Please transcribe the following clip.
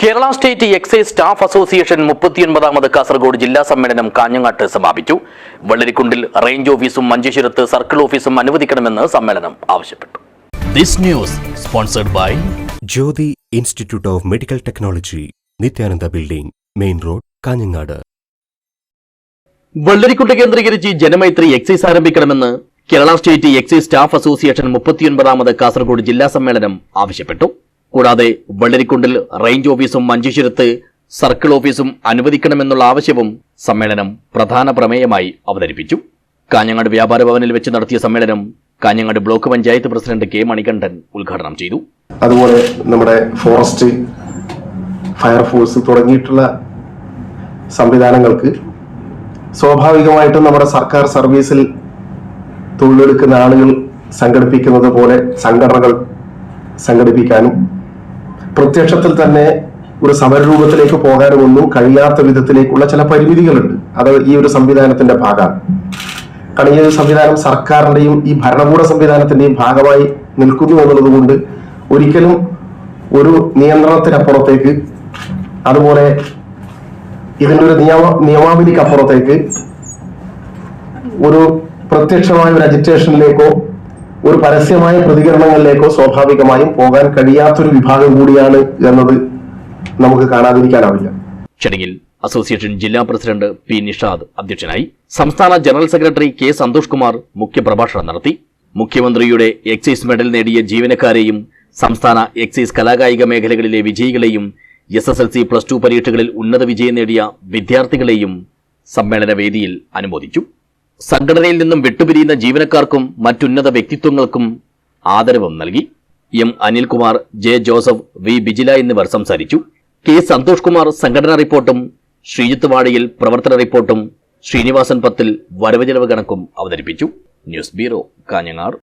Kerala state excise staff association മുപ്പത്തിയൊൻപതാമത് Kasaragod ജില്ലാ സമ്മേളനം കാഞ്ഞങ്ങാട്ട് സമാപിച്ചു. വെള്ളരിക്കുണ്ടിൽ റേഞ്ച് ഓഫീസും മഞ്ചേശ്വരത്ത് സർക്കിൾ ഓഫീസും അനുവദിക്കണമെന്ന് സമ്മേളനം ആവശ്യപ്പെട്ടു. This news sponsored by Jyothi institute of medical technology Nithyananda building main road Kanhangad. Vellarikundu കേന്ദ്രീകരിച്ച് Janamaithri excise ആരംഭിക്കണമെന്ന് Kerala state excise staff association മുപ്പത്തിയൊൻപതാമത് Kasaragod ജില്ലാ സമ്മേളനം ആവശ്യപ്പെട്ടു. കൂടാതെ വെള്ളരിക്കുണ്ടിൽ റേഞ്ച് ഓഫീസും മഞ്ചേശ്വരത്ത് സർക്കിൾ ഓഫീസും അനുവദിക്കണമെന്നുള്ള ആവശ്യവും സമ്മേളനം പ്രധാന പ്രമേയമായി അവതരിപ്പിച്ചു. കാഞ്ഞങ്ങാട് വ്യാപാര ഭവനിൽ വെച്ച് നടത്തിയ സമ്മേളനം Kanhangad block panchayat president K Manikandan ഉദ്ഘാടനം ചെയ്തു. അതുപോലെ നമ്മുടെ ഫോറസ്റ്റ് ഫയർഫോഴ്സ് തുടങ്ങിയിട്ടുള്ള സംവിധാനങ്ങൾക്ക് സ്വാഭാവികമായിട്ടും നമ്മുടെ സർക്കാർ സർവീസിൽ തൊഴിലെടുക്കുന്ന ആളുകൾ സംഘടിപ്പിക്കുന്നത് പോലെ സംഘടനകൾ സംഘടിപ്പിക്കാനും പ്രത്യക്ഷത്തിൽ തന്നെ ഒരു സമരരൂപത്തിലേക്ക് പോകാനുമൊന്നും കഴിയാത്ത വിധത്തിലേക്കുള്ള ചില പരിമിതികളുണ്ട്. അത് ഈ ഒരു സംവിധാനത്തിന്റെ ഭാഗമാണ്. കാരണം ഈ ഒരു സംവിധാനം സർക്കാരിന്റെയും ഈ ഭരണകൂട സംവിധാനത്തിന്റെയും ഭാഗമായി നിൽക്കുന്നു എന്നുള്ളത് കൊണ്ട് ഒരിക്കലും ഒരു നിയന്ത്രണത്തിനപ്പുറത്തേക്ക് അതുപോലെ ഇതിന്റെ ഒരു നിയമ നിയമാവലിക്ക് അപ്പുറത്തേക്ക് ഒരു പ്രത്യക്ഷമായ ഒരു അജിറ്റേഷനിലേക്കോ ഒരു പരസ്യമായ പ്രതികരണങ്ങളിലേക്കോ സ്വാഭാവികമായും പോകാൻ കഴിയാത്തൊരു വിഭാഗം കൂടിയാണ് എന്നത് നമുക്ക് കാണാതിരിക്കാനാവില്ല. ചടങ്ങിൽ അസോസിയേഷൻ ജില്ലാ പ്രസിഡന്റ് പി നിഷാദ് അധ്യക്ഷനായി സംസ്ഥാന general secretary K Santhosh Kumar മുഖ്യപ്രഭാഷണം നടത്തി. മുഖ്യമന്ത്രിയുടെ എക്സൈസ് മെഡൽ നേടിയ ജീവനക്കാരെയും സംസ്ഥാന എക്സൈസ് കലാകായിക മേഖലകളിലെ വിജയികളെയും S S L C plus two പരീക്ഷകളിൽ ഉന്നത വിജയം നേടിയ വിദ്യാർത്ഥികളെയും സമ്മേളന വേദിയിൽ അനുമോദിച്ചു. സംഘടനയിൽ നിന്നും വിട്ടുപിരിയുന്ന ജീവനക്കാർക്കും മറ്റുന്നത വ്യക്തിത്വങ്ങൾക്കും ആദരവും നൽകി. M Anilkumar J Joseph V Bijila എന്നിവർ സംസാരിച്ചു. കെ സന്തോഷ് കുമാർ സംഘടനാ റിപ്പോർട്ടും ശ്രീജിത്ത് വാഴയിൽ പ്രവർത്തന റിപ്പോർട്ടും ശ്രീനിവാസൻ പത്തിൽ വരവ് ചെലവ് കണക്കും അവതരിപ്പിച്ചു. News bureau Kanhangad.